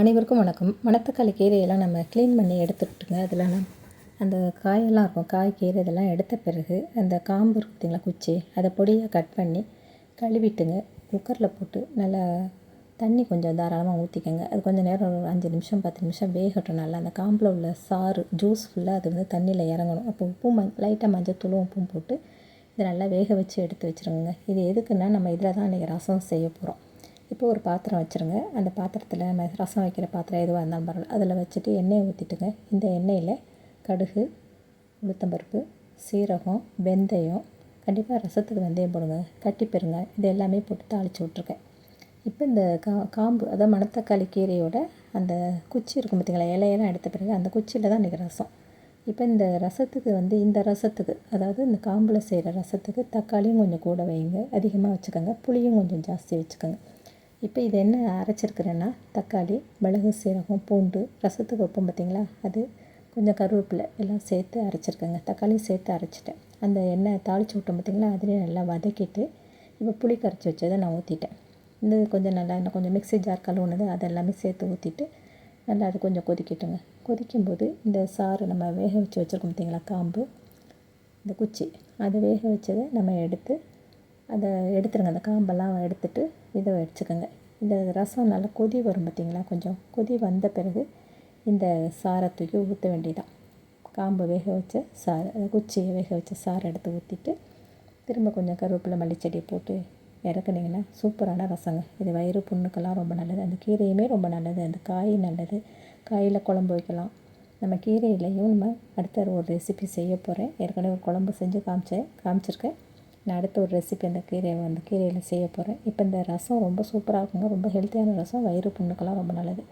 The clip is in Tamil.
அனைவருக்கும் வணக்கம். மணத்தக்காளி கீரையெல்லாம் நம்ம க்ளீன் பண்ணி எடுத்துக்கிட்டுங்க. அதில் நம் அந்த காயெல்லாம் இருக்கும். காய் கீரை இதெல்லாம் எடுத்த பிறகு அந்த காம்பு இருக்கு பார்த்திங்களா குச்சி அதை பொடியாக கட் பண்ணி கழுவிட்டுங்க. குக்கரில் போட்டு நல்லா தண்ணி கொஞ்சம் தாராளமாக ஊற்றிக்கோங்க அது கொஞ்சம் நேரம் ஒரு அஞ்சு நிமிஷம் பத்து நிமிஷம் வேகட்டும். நல்லா அந்த காம்பில் உள்ள சாறு ஜூஸ் ஃபுல்லாக அது வந்து தண்ணியில் இறங்கணும். அப்போ உப்பு ம லைட்டாக மஞ்சள் தூளும் உப்பும் போட்டு இதை நல்லா வேக வச்சு எடுத்து வச்சுருங்க இது எதுக்குன்னா நம்ம இதில் தான் இன்றைக்கி ரசம் செய்ய போகிறோம் இப்போ ஒரு பாத்திரம் வச்சுருங்க. அந்த பாத்திரத்தில் நம்ம ரசம் வைக்கிற பாத்திரம் எதுவாக இருந்தாலும் பரவாயில்ல. அதில் வச்சுட்டு எண்ணெயை ஊற்றிட்டுங்க இந்த எண்ணெயில் கடுகு உளுத்தம்பருப்பு சீரகம் வெந்தயம் கண்டிப்பாக ரசத்துக்கு வெந்தயம் போடுங்க. கட்டி பெருங்காயம் இது எல்லாமே போட்டு தாளித்து விட்ருக்கேன் இப்போ இந்த கா காம்பு அதாவது மணத்தக்காளி கீரையோட அந்த குச்சி இருக்கும் பார்த்தீங்களா? இலையெல்லாம் எடுத்த பிறகு அந்த குச்சியில் தான் இன்றைக்கி ரசம். இப்போ இந்த ரசத்துக்கு வந்து இந்த ரசத்துக்கு அதாவது இந்த காம்பில் செய்கிற ரசத்துக்கு தக்காளியும் கொஞ்சம் கூட வைங்க. அதிகமாக வச்சுக்கோங்க. புளியும் கொஞ்சம் ஜாஸ்தி வச்சுக்கோங்க. இப்போ இது என்ன அரைச்சிருக்கிறேன்னா தக்காளி மிளகு சீரகம் பூண்டு ரசத்துக்கு வைப்போம் பார்த்திங்களா? அது கொஞ்சம் கருவேப்பிலை எல்லாம் சேர்த்து அரைச்சிருக்கேங்க. தக்காளி சேர்த்து அரைச்சிட்டேன். அந்த எண்ணெய் தாளித்து விட்டோம் பார்த்திங்களா? அதிலே நல்லா வதக்கிட்டு இப்போ புளி கரைச்சி வச்சதை நான் ஊற்றிட்டேன் இந்த கொஞ்சம் நல்லா இன்னும் கொஞ்சம் மிக்ஸி ஜார் கழுவுனது அதெல்லாமே சேர்த்து ஊற்றிட்டு நல்லா அது கொஞ்சம் கொதிக்கட்டுங்க. கொதிக்கும்போது இந்த சாறு நம்ம வேக வச்சு வச்சுருக்கோம் பார்த்திங்களா? காம்பு இந்த குச்சி அதை வேக வச்சதை நம்ம எடுத்து அதை எடுத்துருங்க. அந்த காம்பெல்லாம் எடுத்துட்டு இதை வச்சுக்கோங்க. இந்த ரசம் நல்லா கொதி வரும் பார்த்திங்களா? கொஞ்சம் கொதி வந்த பிறகு இந்த சாரை தூக்கி ஊற்ற வேண்டியதான் காம்பு வேக வச்ச சாறு அதை குச்சியை வேக வச்ச சாறை எடுத்து ஊற்றிட்டு திரும்ப கொஞ்சம் கருவேப்பிலை மல்லிச்செடியை போட்டு இறக்குனீங்கன்னா சூப்பரான ரசங்க. இது வயிறு புண்ணுக்கெல்லாம் ரொம்ப நல்லது. அந்த கீரையுமே ரொம்ப நல்லது. அந்த காய் நல்லது. காயில் குழம்பு வைக்கலாம். நம்ம கீரையிலையும் நம்ம அடுத்த ஒரு ரெசிபி செய்ய போகிறேன் ஏற்கனவே ஒரு குழம்பு செஞ்சு காமிச்சேன் காமிச்சிருக்கேன். நான் அடுத்த ஒரு ரெசிபி அந்த கீரையை வந்து கீரையில் செய்ய போகிறேன் இப்போ இந்த ரசம் ரொம்ப சூப்பராக இருக்குங்க. ரொம்ப ஹெல்த்தியான ரசம். வயிறு புண்ணுக்கெல்லாம் ரொம்ப நல்லது.